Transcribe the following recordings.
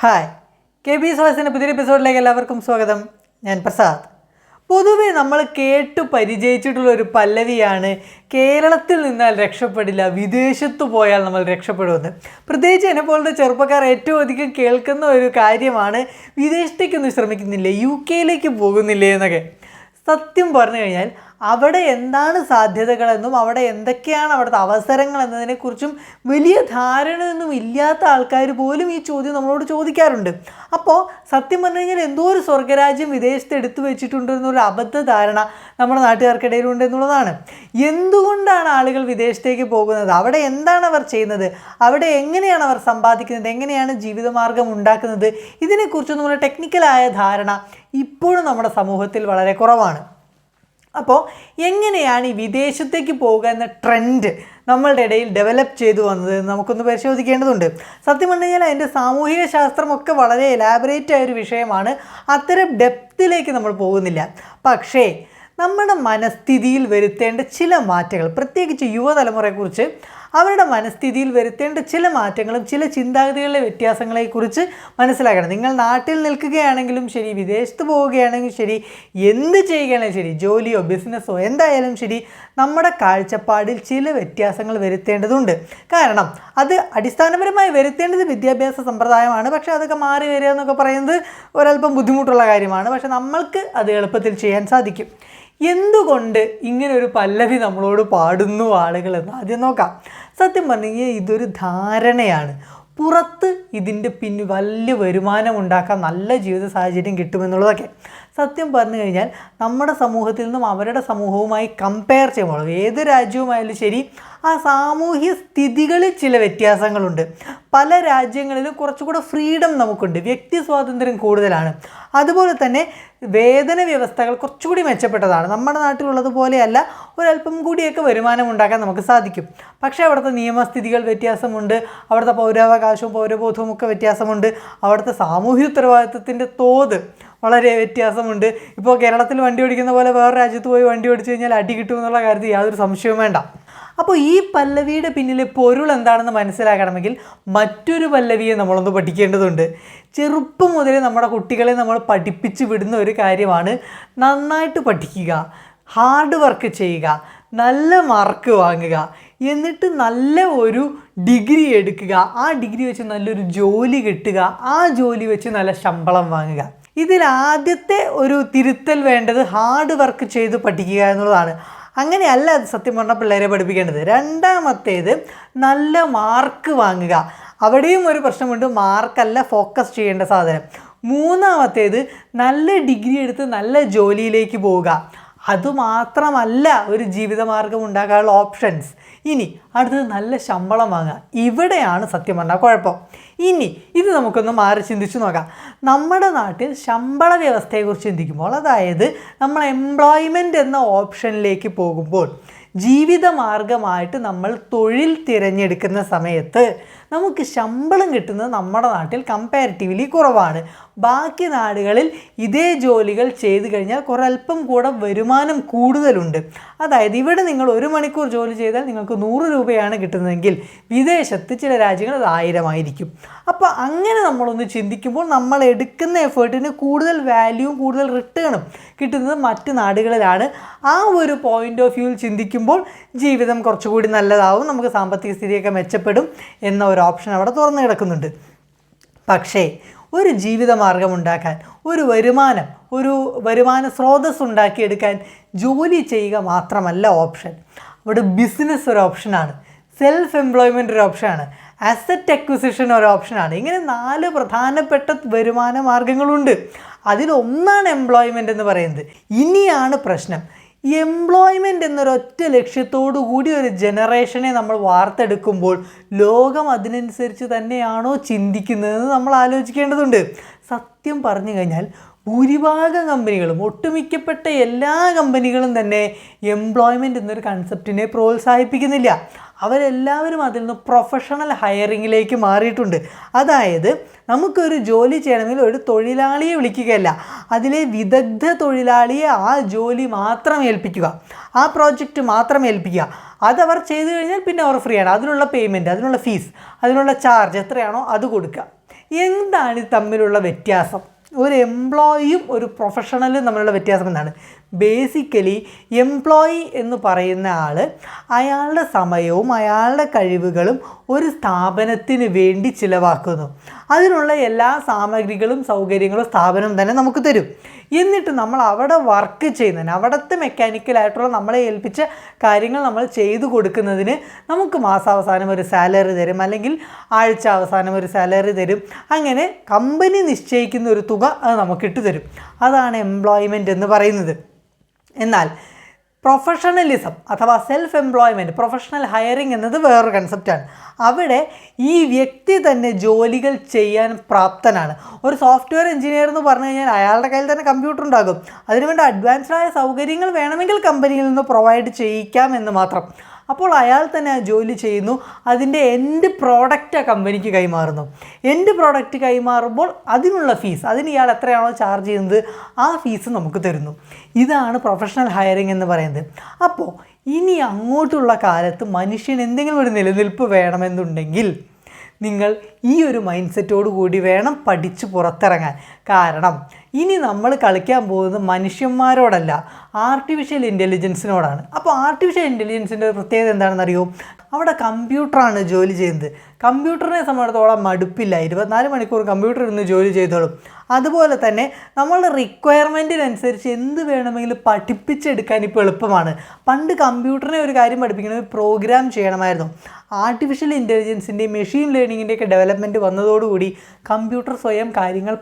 Hi. K B സുഹാസിന്റെ പുതിയൊരു എപ്പിസോഡിലേക്ക് എല്ലാവർക്കും സ്വാഗതം. ഞാൻ പ്രസാദ്. പൊതുവെ നമ്മൾ കേട്ടു പരിചയിച്ചിട്ടുള്ള ഒരു പല്ലവിയാണ് കേരളത്തിൽ നിന്നാൽ രക്ഷപ്പെടില്ല വിദേശത്ത് പോയാൽ നമ്മൾ രക്ഷപ്പെടുമെന്ന്. പ്രത്യേകിച്ച് എന്നെ പോലത്തെ ചെറുപ്പക്കാർ ഏറ്റവും അധികം കേൾക്കുന്ന ഒരു കാര്യമാണ് വിദേശത്തേക്കൊന്നും ശ്രമിക്കുന്നില്ലേ യു കെയിലേക്ക് പോകുന്നില്ലേ എന്നൊക്കെ. സത്യം പറഞ്ഞു കഴിഞ്ഞാൽ അവിടെ എന്താണ് സാധ്യതകളെന്നും അവിടെ എന്തൊക്കെയാണ് അവിടുത്തെ അവസരങ്ങൾ എന്നതിനെക്കുറിച്ചും വലിയ ധാരണയൊന്നും ഇല്ലാത്ത ആൾക്കാർ പോലും ഈ ചോദ്യം നമ്മളോട് ചോദിക്കാറുണ്ട്. അപ്പോൾ സത്യം പറഞ്ഞു കഴിഞ്ഞാൽ എന്തോ ഒരു സ്വർഗരാജ്യം വിദേശത്ത് എടുത്തു വെച്ചിട്ടുണ്ട് എന്നൊരു അബദ്ധ ധാരണ നമ്മുടെ നാട്ടുകാർക്കിടയിലുണ്ട് എന്നുള്ളതാണ്. എന്തുകൊണ്ടാണ് ആളുകൾ വിദേശത്തേക്ക് പോകുന്നത്? അവിടെ എന്താണ് അവർ ചെയ്യുന്നത്? അവിടെ എങ്ങനെയാണ് അവർ സമ്പാദിക്കുന്നത്? എങ്ങനെയാണ് ജീവിതമാർഗം ഉണ്ടാക്കുന്നത്? ഇതിനെക്കുറിച്ച് നമ്മുടെ ടെക്നിക്കലായ ധാരണ ഇപ്പോഴും നമ്മുടെ സമൂഹത്തിൽ വളരെ കുറവാണ്. അപ്പോൾ എങ്ങനെയാണ് ഈ വിദേശത്തേക്ക് പോകുക എന്ന ട്രെൻഡ് നമ്മളുടെ ഇടയിൽ ഡെവലപ്പ് ചെയ്തു വന്നത് നമുക്കൊന്ന് പരിശോധിക്കേണ്ടതുണ്ട്. സത്യം പറഞ്ഞു കഴിഞ്ഞാൽ അതിന്റെ സാമൂഹിക ശാസ്ത്രമൊക്കെ വളരെ എലാബറേറ്റ് ആയ ഒരു വിഷയമാണ്. അത്തരം ഡെപ്തിലേക്ക് നമ്മൾ പോകുന്നില്ല. പക്ഷേ നമ്മുടെ മനസ്ഥിതിയിൽ വരുത്തേണ്ട ചില മാറ്റങ്ങൾ പ്രത്യേകിച്ച് യുവതലമുറയെക്കുറിച്ച് അവരുടെ മനസ്ഥിതിയിൽ വരുത്തേണ്ട ചില മാറ്റങ്ങളും ചില ചിന്താഗതികളിലെ വ്യത്യാസങ്ങളെക്കുറിച്ച് മനസ്സിലാക്കണം. നിങ്ങൾ നാട്ടിൽ നിൽക്കുകയാണെങ്കിലും ശരി വിദേശത്ത് പോവുകയാണെങ്കിലും ശരി എന്ത് ചെയ്യുകയാണെങ്കിലും ശരി ജോലിയോ ബിസിനസ്സോ എന്തായാലും ശരി നമ്മുടെ കാഴ്ചപ്പാടിൽ ചില വ്യത്യാസങ്ങൾ വരുത്തേണ്ടതുണ്ട്. കാരണം അത് അടിസ്ഥാനപരമായി വരുത്തേണ്ടത് വിദ്യാഭ്യാസ സമ്പ്രദായമാണ്. പക്ഷേ അതൊക്കെ മാറി വരിക എന്നൊക്കെ പറയുന്നത് ഒരല്പം ബുദ്ധിമുട്ടുള്ള കാര്യമാണ്. പക്ഷേ നമ്മൾക്ക് അത് എളുപ്പത്തിൽ ചെയ്യാൻ സാധിക്കും. എന്തുകൊണ്ട് ഇങ്ങനെ ഒരു പല്ലവി നമ്മളോട് പാടുന്നു ആളുകൾ എന്ന് ആദ്യം നോക്കാം. സത്യം പറഞ്ഞു ഇതൊരു ധാരണയാണ്. പുറത്ത് ഇതിന്റെ പിന്നിൽ വലിയ വരുമാനം ഉണ്ടാക്കാൻ നല്ല ജീവിത സാഹചര്യം കിട്ടുമെന്നുള്ളതൊക്കെ. സത്യം പറഞ്ഞു കഴിഞ്ഞാൽ നമ്മുടെ സമൂഹത്തിൽ നിന്നും അവരുടെ സമൂഹവുമായി കമ്പയർ ചെയ്യുമ്പോൾ ഏത് രാജ്യവുമായാലും ശരി ആ സാമൂഹ്യ സ്ഥിതികളിൽ ചില വ്യത്യാസങ്ങളുണ്ട്. പല രാജ്യങ്ങളിലും കുറച്ചുകൂടെ ഫ്രീഡം നമുക്കുണ്ട്. വ്യക്തി സ്വാതന്ത്ര്യം കൂടുതലാണ്. അതുപോലെ തന്നെ വേതന വ്യവസ്ഥകൾ കുറച്ചുകൂടി മെച്ചപ്പെട്ടതാണ്. നമ്മുടെ നാട്ടിലുള്ളത് പോലെയല്ല ഒരല്പം കൂടിയൊക്കെ വരുമാനം ഉണ്ടാക്കാൻ നമുക്ക് സാധിക്കും. പക്ഷേ അവിടുത്തെ നിയമസ്ഥിതികൾ വ്യത്യാസമുണ്ട്. അവിടുത്തെ പൗരാവകാശവും പൗരബോധവും ഒക്കെ വ്യത്യാസമുണ്ട്. അവിടുത്തെ സാമൂഹ്യ ഉത്തരവാദിത്വത്തിന്റെ തോത് വളരെ വ്യത്യാസമുണ്ട്. ഇപ്പോൾ കേരളത്തിൽ വണ്ടി ഓടിക്കുന്ന പോലെ വേറെ രാജ്യത്ത് പോയി വണ്ടി ഓടിച്ചു കഴിഞ്ഞാൽ അടി കിട്ടുമെന്നുള്ള കാര്യത്തിൽ യാതൊരു സംശയവും വേണ്ട. അപ്പോൾ ഈ പല്ലവിയുടെ പിന്നിലെ പൊരുൾ എന്താണെന്ന് മനസ്സിലാക്കണമെങ്കിൽ മറ്റൊരു പല്ലവിയെ നമ്മളൊന്ന് പഠിക്കേണ്ടതുണ്ട്. ചെറുപ്പം മുതലേ നമ്മുടെ കുട്ടികളെ നമ്മൾ പഠിപ്പിച്ച് വിടുന്ന ഒരു കാര്യമാണ് നന്നായിട്ട് പഠിക്കുക ഹാർഡ് വർക്ക് ചെയ്യുക നല്ല മാർക്ക് വാങ്ങുക എന്നിട്ട് നല്ല ഒരു ഡിഗ്രി എടുക്കുക ആ ഡിഗ്രി വെച്ച് നല്ലൊരു ജോലി കിട്ടുക ആ ജോലി വെച്ച് നല്ല ശമ്പളം വാങ്ങുക. ഇതിൽ ആദ്യത്തെ ഒരു തിരുത്തൽ വേണ്ടത് ഹാർഡ് വർക്ക് ചെയ്ത് പഠിക്കുക എന്നുള്ളതാണ്. അങ്ങനെയല്ല അത് സത്യം പറഞ്ഞ പിള്ളേരെ പഠിപ്പിക്കേണ്ടത്. രണ്ടാമത്തേത് നല്ല മാർക്ക് വാങ്ങുക. അവിടെയും ഒരു പ്രശ്നമുണ്ട്. മാർക്കല്ല ഫോക്കസ് ചെയ്യേണ്ട സാധനം. മൂന്നാമത്തേത് നല്ല ഡിഗ്രി എടുത്ത് നല്ല ജോലിയിലേക്ക് പോവുക. അതുമാത്രമല്ല ഒരു ജീവിതമാർഗം ഉണ്ടാക്കാനുള്ള ഓപ്ഷൻസ് ഇനി അടുത്തത് നല്ല ശമ്പളം വാങ്ങുക. ഇവിടെയാണ് സത്യം പറഞ്ഞാൽ കുഴപ്പം. ഇനി ഇത് നമുക്കൊന്ന് മാറി ചിന്തിച്ചു നോക്കാം. നമ്മുടെ നാട്ടിൽ ശമ്പള വ്യവസ്ഥയെക്കുറിച്ച് ചിന്തിക്കുമ്പോൾ അതായത് നമ്മൾ എംപ്ലോയ്മെന്റ് എന്ന ഓപ്ഷനിലേക്ക് പോകുമ്പോൾ ജീവിതമാർഗമായിട്ട് നമ്മൾ തൊഴിൽ തിരഞ്ഞെടുക്കുന്ന സമയത്ത് നമുക്ക് ശമ്പളം കിട്ടുന്നത് നമ്മുടെ നാട്ടിൽ കമ്പാരിറ്റീവ്ലി കുറവാണ്. ബാക്കി നാടുകളിൽ ഇതേ ജോലികൾ ചെയ്തു കഴിഞ്ഞാൽ കുറൽപ്പം കൂടെ വരുമാനം കൂടുതലുണ്ട്. അതായത് ഇവിടെ നിങ്ങൾ ഒരു മണിക്കൂർ ജോലി ചെയ്താൽ നിങ്ങൾക്ക് നൂറ് രൂപയാണ് കിട്ടുന്നതെങ്കിൽ വിദേശത്ത് ചില രാജ്യങ്ങൾ അത് ആയിരമായിരിക്കും. അപ്പോൾ അങ്ങനെ നമ്മളൊന്ന് ചിന്തിക്കുമ്പോൾ നമ്മൾ എടുക്കുന്ന എഫേർട്ടിന് കൂടുതൽ വാല്യൂവും കൂടുതൽ റിട്ടേണും കിട്ടുന്നത് മറ്റ് നാടുകളിലാണ്. ആ ഒരു പോയിന്റ് ഓഫ് വ്യൂവിൽ ചിന്തിക്കുമ്പോൾ ജീവിതം കുറച്ചുകൂടി നല്ലതാവും. നമുക്ക് സാമ്പത്തിക സ്ഥിതിയൊക്കെ മെച്ചപ്പെടും എന്ന ഒരു ഓപ്ഷൻ അവിടെ തുറന്നു കിടക്കുന്നുണ്ട്. പക്ഷേ ഒരു ജീവിതമാർഗം ഉണ്ടാക്കാൻ ഒരു വരുമാനം ഒരു വരുമാന സ്രോതസ് ഉണ്ടാക്കിയെടുക്കാൻ ജോലി ചെയ്യുക മാത്രമല്ല ഓപ്ഷൻ അവിടെ ബിസിനസ് ഒരു ഓപ്ഷനാണ് സെൽഫ് എംപ്ലോയ്മെന്റ് ഒരു ഓപ്ഷനാണ് അസറ്റ് അക്വിസിഷൻ ഒരു ഓപ്ഷനാണ് ഇങ്ങനെ നാല് പ്രധാനപ്പെട്ട വരുമാന മാർഗങ്ങളുണ്ട്. അതിലൊന്നാണ് എംപ്ലോയ്മെന്റ് എന്ന് പറയുന്നത്. ഇനിയാണ് പ്രശ്നം. എംപ്ലോയ്മെന്റ് എന്നൊരൊറ്റ ലക്ഷ്യത്തോടു കൂടി ഒരു ജനറേഷനെ നമ്മൾ വാർത്തെടുക്കുമ്പോൾ ലോകം അതിനനുസരിച്ച് തന്നെയാണോ ചിന്തിക്കുന്നതെന്ന് നമ്മൾ ആലോചിക്കേണ്ടതുണ്ട്. സത്യം പറഞ്ഞു കഴിഞ്ഞാൽ ഭൂരിഭാഗം കമ്പനികളും ഒട്ടുമിക്കപ്പെട്ട എല്ലാ കമ്പനികളും തന്നെ എംപ്ലോയ്മെന്റ് എന്നൊരു കൺസെപ്റ്റിനെ പ്രോത്സാഹിപ്പിക്കുന്നില്ല. അവരെല്ലാവരും അതിൽ നിന്ന് പ്രൊഫഷണൽ ഹയറിങ്ങിലേക്ക് മാറിയിട്ടുണ്ട്. അതായത് നമുക്കൊരു ജോലി ചെയ്യണമെങ്കിൽ ഒരു തൊഴിലാളിയെ വിളിക്കുകയല്ല. അതിലെ വിദഗ്ധ തൊഴിലാളിയെ ആ ജോലി മാത്രം ഏൽപ്പിക്കുക. ആ പ്രോജക്റ്റ് മാത്രം ഏൽപ്പിക്കുക. അതവർ ചെയ്തു കഴിഞ്ഞാൽ പിന്നെ അവർ ഫ്രീ ആണ്. അതിനുള്ള പേയ്മെന്റ് അതിനുള്ള ഫീസ് അതിനുള്ള ചാർജ് എത്രയാണോ അത് കൊടുക്കുക. എന്താണ് തമ്മിലുള്ള വ്യത്യാസം? ഒരു എംപ്ലോയിയും ഒരു പ്രൊഫഷണലും തമ്മിലുള്ള വ്യത്യാസം എന്താണ്? ബേസിക്കലി എംപ്ലോയി എന്ന് പറയുന്ന ആൾ അയാളുടെ സമയവും അയാളുടെ കഴിവുകളും ഒരു സ്ഥാപനത്തിന് വേണ്ടി ചിലവാക്കുന്നു. അതിനുള്ള എല്ലാ സാമഗ്രികളും സൗകര്യങ്ങളും സ്ഥാപനം തന്നെ നമുക്ക് തരും. എന്നിട്ട് നമ്മൾ അവിടെ വർക്ക് ചെയ്യുന്നതിന് അവിടുത്തെ മെക്കാനിക്കലായിട്ടുള്ള നമ്മളെ ഏൽപ്പിച്ച കാര്യങ്ങൾ നമ്മൾ ചെയ്തു കൊടുക്കുന്നതിന് നമുക്ക് മാസാവസാനം ഒരു സാലറി തരും അല്ലെങ്കിൽ ആഴ്ച അവസാനം ഒരു സാലറി തരും. അങ്ങനെ കമ്പനി നിശ്ചയിക്കുന്ന ഒരു തുക അത് നമുക്കിട്ട് തരും. അതാണ് എംപ്ലോയ്മെന്റ് എന്ന് പറയുന്നത്. എന്നാൽ പ്രൊഫഷണലിസം അഥവാ സെൽഫ് എംപ്ലോയ്മെന്റ് പ്രൊഫഷണൽ ഹയറിംഗ് എന്നത് വേറൊരു കൺസെപ്റ്റാണ് അവിടെ ഈ വ്യക്തി തന്നെ ജോലികൾ ചെയ്യാൻ പ്രാപ്തനാണ്. ഒരു സോഫ്റ്റ്വെയർ എഞ്ചിനീയർ എന്ന് പറഞ്ഞു കഴിഞ്ഞാൽ അയാളുടെ കയ്യിൽ തന്നെ കമ്പ്യൂട്ടർ ഉണ്ടാകും. അതിനുവേണ്ട അഡ്വാൻസ്ഡ് ആയ സൗകര്യങ്ങൾ വേണമെങ്കിൽ കമ്പനിയിൽ നിന്ന് പ്രൊവൈഡ് ചെയ്യിക്കാം എന്ന് മാത്രം. അപ്പോൾ അയാൾ തന്നെ ആ ജോലി ചെയ്യുന്നു. അതിന്റെ എൻഡ് പ്രോഡക്റ്റ് ആ കമ്പനിക്ക് കൈമാറുന്നു. എൻഡ് പ്രോഡക്റ്റ് കൈമാറുമ്പോൾ അതിനുള്ള ഫീസ് അതിന് ഇയാൾ എത്രയാണോ ചാർജ് ചെയ്യുന്നത് ആ ഫീസ് നമുക്ക് തരുന്നു. ഇതാണ് പ്രൊഫഷണൽ ഹയറിംഗ് എന്ന് പറയുന്നത്. അപ്പോൾ ഇനി അങ്ങോട്ടുള്ള കാലത്ത് മനുഷ്യൻ എന്തെങ്കിലും ഒരു നിലനിൽപ്പ് വേണമെന്നുണ്ടെങ്കിൽ നിങ്ങൾ ഈ ഒരു മൈൻഡ് സെറ്റോട് കൂടി വേണം പഠിച്ച് പുറത്തിറങ്ങാൻ. കാരണം ഇനി നമ്മൾ കളിക്കാൻ പോകുന്നത് മനുഷ്യന്മാരോടല്ല ആർട്ടിഫിഷ്യൽ ഇന്റലിജൻസിനോടാണ് അപ്പോൾ ആർട്ടിഫിഷ്യൽ ഇന്റലിജൻസിന്റെ ഒരു പ്രത്യേകത എന്താണെന്ന് അറിയോ അവിടെ കമ്പ്യൂട്ടറാണ് ജോലി ചെയ്യുന്നത്. കമ്പ്യൂട്ടറിനെ സംബന്ധിച്ചിടത്തോളം മടുപ്പില്ല. ഇരുപത്തിനാല് മണിക്കൂർ കമ്പ്യൂട്ടർ ഇരുന്ന് ജോലി ചെയ്തോളും. അതുപോലെ തന്നെ നമ്മളുടെ റിക്വയർമെന്റിനനുസരിച്ച് എന്ത് വേണമെങ്കിലും പഠിപ്പിച്ചെടുക്കാൻ ഇപ്പോൾ എളുപ്പമാണ്. പണ്ട് കമ്പ്യൂട്ടറിനെ ഒരു കാര്യം പഠിപ്പിക്കണമെങ്കിൽ പ്രോഗ്രാം ചെയ്യണമായിരുന്നു. ആർട്ടിഫിഷ്യൽ ഇന്റലിജൻസിന്റെയും മെഷീൻ ലേണിങ്ങിന്റെയൊക്കെ ഡെവലപ്മെന്റ് വന്നതോടുകൂടി കമ്പ്യൂട്ടർ സ്വയം കാര്യങ്ങൾ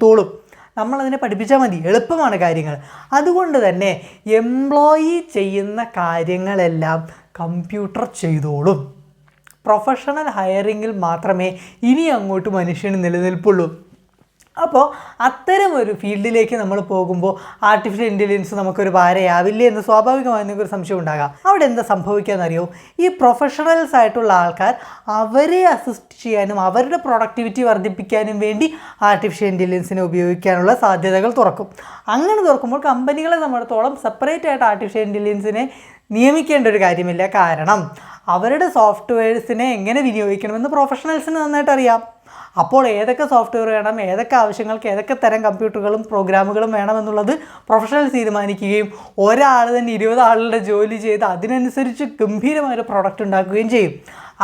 പഠിച്ചെടുത്തോളും നമ്മളതിനെ പഠിപ്പിച്ചാൽ മതി. എളുപ്പമാണ് കാര്യങ്ങൾ. അതുകൊണ്ട് തന്നെ എംപ്ലോയി ചെയ്യുന്ന കാര്യങ്ങളെല്ലാം കമ്പ്യൂട്ടർ ചെയ്തോളും. പ്രൊഫഷണൽ ഹയറിങ്ങിൽ മാത്രമേ ഇനി അങ്ങോട്ട് മനുഷ്യന് നിലനിൽപ്പുള്ളൂ. അപ്പോൾ അത്തരം ഒരു ഫീൽഡിലേക്ക് നമ്മൾ പോകുമ്പോൾ ആർട്ടിഫിഷ്യൽ ഇന്റലിജൻസ് നമുക്കൊരു ഭാരയാവില്ലേ എന്ന് സ്വാഭാവികമായി നിങ്ങൾക്കൊരു സംശയം ഉണ്ടാകാം. അവിടെ എന്താ സംഭവിക്കാമെന്നറിയോ ഈ പ്രൊഫഷണൽസ് ആയിട്ടുള്ള ആൾക്കാർ അവരെ അസിസ്റ്റ് ചെയ്യാനും അവരുടെ പ്രൊഡക്ടിവിറ്റി വർദ്ധിപ്പിക്കാനും വേണ്ടി ആർട്ടിഫിഷ്യൽ ഇന്റലിജൻസിനെ ഉപയോഗിക്കാനുള്ള സാധ്യതകൾ തുറക്കും. അങ്ങനെ തുറക്കുമ്പോൾ കമ്പനികളെ നമ്മളത്തോളം സെപ്പറേറ്റ് ആയിട്ട് ആർട്ടിഫിഷ്യൽ ഇന്റലിജൻസിനെ നിയമിക്കേണ്ട ഒരു കാര്യമില്ല. കാരണം അവരുടെ സോഫ്റ്റ്വെയർസിനെ എങ്ങനെ വിനിയോഗിക്കണമെന്ന് പ്രൊഫഷണൽസിന് നന്നായിട്ട് അറിയാം. അപ്പോൾ ഏതൊക്കെ സോഫ്റ്റ്വെയർ വേണം ഏതൊക്കെ ആവശ്യങ്ങൾക്ക് ഏതൊക്കെ തരം കമ്പ്യൂട്ടറുകളും പ്രോഗ്രാമുകളും വേണമെന്നുള്ളത് പ്രൊഫഷണൽ തീരുമാനിക്കുകയും ഒരാൾ തന്നെ ഇരുപത് ആളുടെ ജോലി ചെയ്ത് അതിനനുസരിച്ച് ഗംഭീരമായൊരു പ്രോഡക്റ്റ് ഉണ്ടാക്കുകയും ചെയ്യും.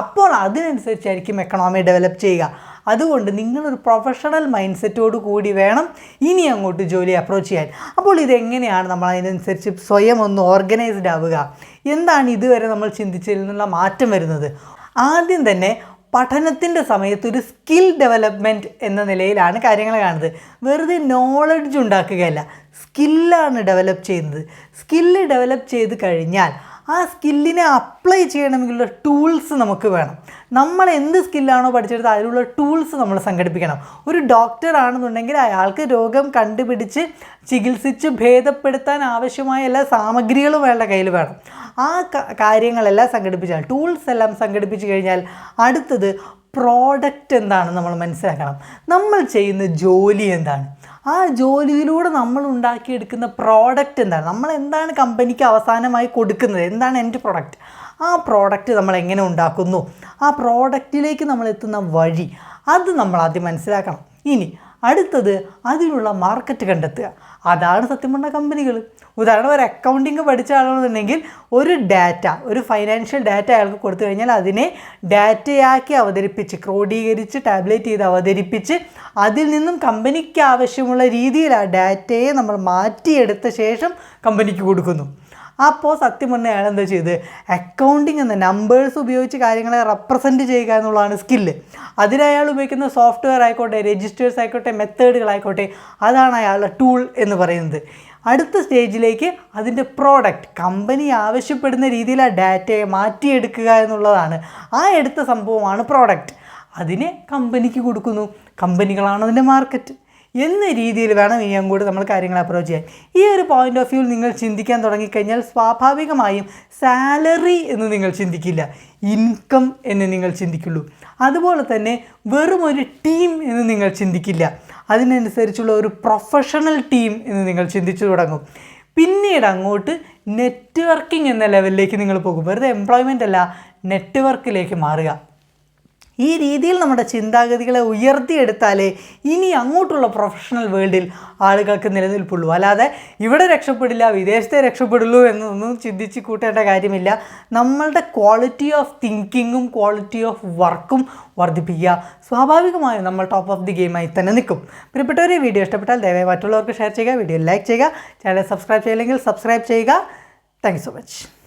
അപ്പോൾ അതിനനുസരിച്ചായിരിക്കും എക്കണോമി ഡെവലപ്പ് ചെയ്യുക. അതുകൊണ്ട് നിങ്ങളൊരു പ്രൊഫഷണൽ മൈൻഡ് സെറ്റോട് കൂടി വേണം ഇനി അങ്ങോട്ട് ജോലി അപ്രോച്ച് ചെയ്യാൻ. അപ്പോൾ ഇതെങ്ങനെയാണ് നമ്മൾ അതിനനുസരിച്ച് സ്വയം ഒന്ന് ഓർഗനൈസ്ഡ് ആവുക? എന്താണ് ഇതുവരെ നമ്മൾ ചിന്തിച്ചതിൽ നിന്നുള്ള മാറ്റം വരുന്നത്? ആദ്യം തന്നെ പഠനത്തിന്റെ സമയത്ത് ഒരു സ്കിൽ ഡെവലപ്മെന്റ് എന്ന നിലയിലാണ് കാര്യങ്ങൾ കാണുന്നത്. വെറുതെ നോളജ് ഉണ്ടാക്കുകയല്ല സ്കില്ലാണ് ഡെവലപ്പ് ചെയ്യുന്നത്. സ്കില്ല് ഡെവലപ്പ് ചെയ്ത് കഴിഞ്ഞാൽ ആ സ്കില്ലിനെ അപ്ലൈ ചെയ്യണമെങ്കിലുള്ള ടൂൾസ് നമുക്ക് വേണം. നമ്മൾ എന്ത് സ്കില്ലാണോ പഠിച്ചെടുത്ത് അതിലുള്ള ടൂൾസ് നമ്മൾ സംഘടിപ്പിക്കണം. ഒരു ഡോക്ടർ ആണെന്നുണ്ടെങ്കിൽ അയാൾക്ക് രോഗം കണ്ടുപിടിച്ച് ചികിത്സിച്ച് ഭേദപ്പെടുത്താൻ ആവശ്യമായ എല്ലാ സാമഗ്രികളും അയാളുടെ കയ്യിൽ വേണം. ആ കാര്യങ്ങളെല്ലാം സംഘടിപ്പിച്ചാൽ ടൂൾസ് എല്ലാം സംഘടിപ്പിച്ച് കഴിഞ്ഞാൽ അടുത്തത് പ്രോഡക്റ്റ് എന്താണ് നമ്മൾ മനസ്സിലാക്കണം? നമ്മൾ ചെയ്യുന്ന ജോലി എന്താണ്? ആ ജോലിയിലൂടെ നമ്മൾ ഉണ്ടാക്കിയെടുക്കുന്ന പ്രോഡക്റ്റ് എന്താണ്? നമ്മൾ എന്താണ് കമ്പനിക്ക് അവസാനമായി കൊടുക്കുന്നത്? എന്താണ് എന്റെ പ്രോഡക്റ്റ് ആ പ്രോഡക്റ്റ് നമ്മൾ എങ്ങനെ ഉണ്ടാക്കുന്നു? ആ പ്രോഡക്റ്റിലേക്ക് നമ്മൾ എത്തുന്ന വഴി അത് നമ്മൾ ആദ്യം മനസ്സിലാക്കണം. ഇനി അടുത്തത് അതിനുള്ള മാർക്കറ്റ് കണ്ടെത്തുക. അതാണ് സത്യം പറഞ്ഞ കമ്പനികൾ ഉദാഹരണം ഒരു അക്കൗണ്ടിങ് പഠിച്ച ആളാണെന്നുണ്ടെങ്കിൽ ഒരു ഡാറ്റ ഒരു ഫൈനാൻഷ്യൽ ഡാറ്റ അയാൾക്ക് കൊടുത്തു കഴിഞ്ഞാൽ അതിനെ ഡാറ്റയാക്കി അവതരിപ്പിച്ച് ക്രോഡീകരിച്ച് ടാബ്ലേറ്റ് ചെയ്ത് അവതരിപ്പിച്ച് അതിൽ നിന്നും കമ്പനിക്ക് ആവശ്യമുള്ള രീതിയിൽ ആ ഡാറ്റയെ നമ്മൾ മാറ്റിയെടുത്ത ശേഷം കമ്പനിക്ക് കൊടുക്കുന്നു. അപ്പോൾ സത്യം പറഞ്ഞ അയാൾ എന്താ ചെയ്ത്? അക്കൗണ്ടിങ് എന്ന നമ്പേഴ്സ് ഉപയോഗിച്ച് കാര്യങ്ങളെ റെപ്രസെന്റ് ചെയ്യുക എന്നുള്ളതാണ് സ്കില്ല് അതിലയാൾ ഉപയോഗിക്കുന്ന സോഫ്റ്റ്വെയർ ആയിക്കോട്ടെ രജിസ്റ്റേഴ്സ് ആയിക്കോട്ടെ മെത്തേഡുകളായിക്കോട്ടെ അതാണ് അയാളുടെ ടൂൾ എന്ന് പറയുന്നത്. അടുത്ത സ്റ്റേജിലേക്ക് അതിന്റെ പ്രോഡക്റ്റ് കമ്പനി ആവശ്യപ്പെടുന്ന രീതിയിൽ ആ ഡാറ്റയെ മാറ്റിയെടുക്കുക എന്നുള്ളതാണ്. ആ എടുത്ത സംഭവമാണ് പ്രോഡക്റ്റ് അതിനെ കമ്പനിക്ക് കൊടുക്കുന്നു. കമ്പനികളാണ് അതിന്റെ മാർക്കറ്റ് എന്ന രീതിയിൽ വേണം ഇനി അങ്ങോട്ട് നമ്മൾ കാര്യങ്ങൾ അപ്രോച്ച് ചെയ്യാൻ. ഈ ഒരു പോയിന്റ് ഓഫ് വ്യൂ നിങ്ങൾ ചിന്തിക്കാൻ തുടങ്ങിക്കഴിഞ്ഞാൽ സ്വാഭാവികമായും സാലറി എന്ന് നിങ്ങൾ ചിന്തിക്കില്ല ഇൻകം എന്ന് നിങ്ങൾ ചിന്തിക്കുള്ളൂ. അതുപോലെ തന്നെ വെറും ഒരു ടീം എന്ന് നിങ്ങൾ ചിന്തിക്കില്ല. അതിനനുസരിച്ചുള്ള ഒരു പ്രൊഫഷണൽ ടീം എന്ന് നിങ്ങൾ ചിന്തിച്ചു തുടങ്ങും. പിന്നീട് അങ്ങോട്ട് നെറ്റ്വർക്കിംഗ് എന്ന ലെവലിലേക്ക് നിങ്ങൾ പോകും. വെറുതെ എംപ്ലോയ്മെന്റ് അല്ല നെറ്റ്വർക്കിലേക്ക് മാറുക. ഈ രീതിയിൽ നമ്മുടെ ചിന്താഗതികളെ ഉയർത്തിയെടുത്താലേ ഇനി അങ്ങോട്ടുള്ള പ്രൊഫഷണൽ വേൾഡിൽ ആളുകൾക്ക് നിലനിൽപ്പുള്ളൂ. അല്ലാതെ ഇവിടെ രക്ഷപ്പെടില്ല വിദേശത്തെ രക്ഷപ്പെടുള്ളൂ എന്നൊന്നും ചിന്തിച്ച് കൂട്ടേണ്ട കാര്യമില്ല. നമ്മളുടെ ക്വാളിറ്റി ഓഫ് തിങ്കിങ്ങും ക്വാളിറ്റി ഓഫ് വർക്കും വർദ്ധിപ്പിക്കുക. സ്വാഭാവികമായും നമ്മൾ ടോപ്പ് ഓഫ് ദി ഗെയിമായി തന്നെ നിൽക്കും. പ്രിയപ്പെട്ടവർ ഈ വീഡിയോ ഇഷ്ടപ്പെട്ടാൽ ദയവായി മറ്റുള്ളവർക്ക് ഷെയർ ചെയ്യുക വീഡിയോ ലൈക്ക് ചെയ്യുക ചാനൽ സബ്സ്ക്രൈബ് ചെയ്യില്ലെങ്കിൽ സബ്സ്ക്രൈബ് ചെയ്യുക. Thank so much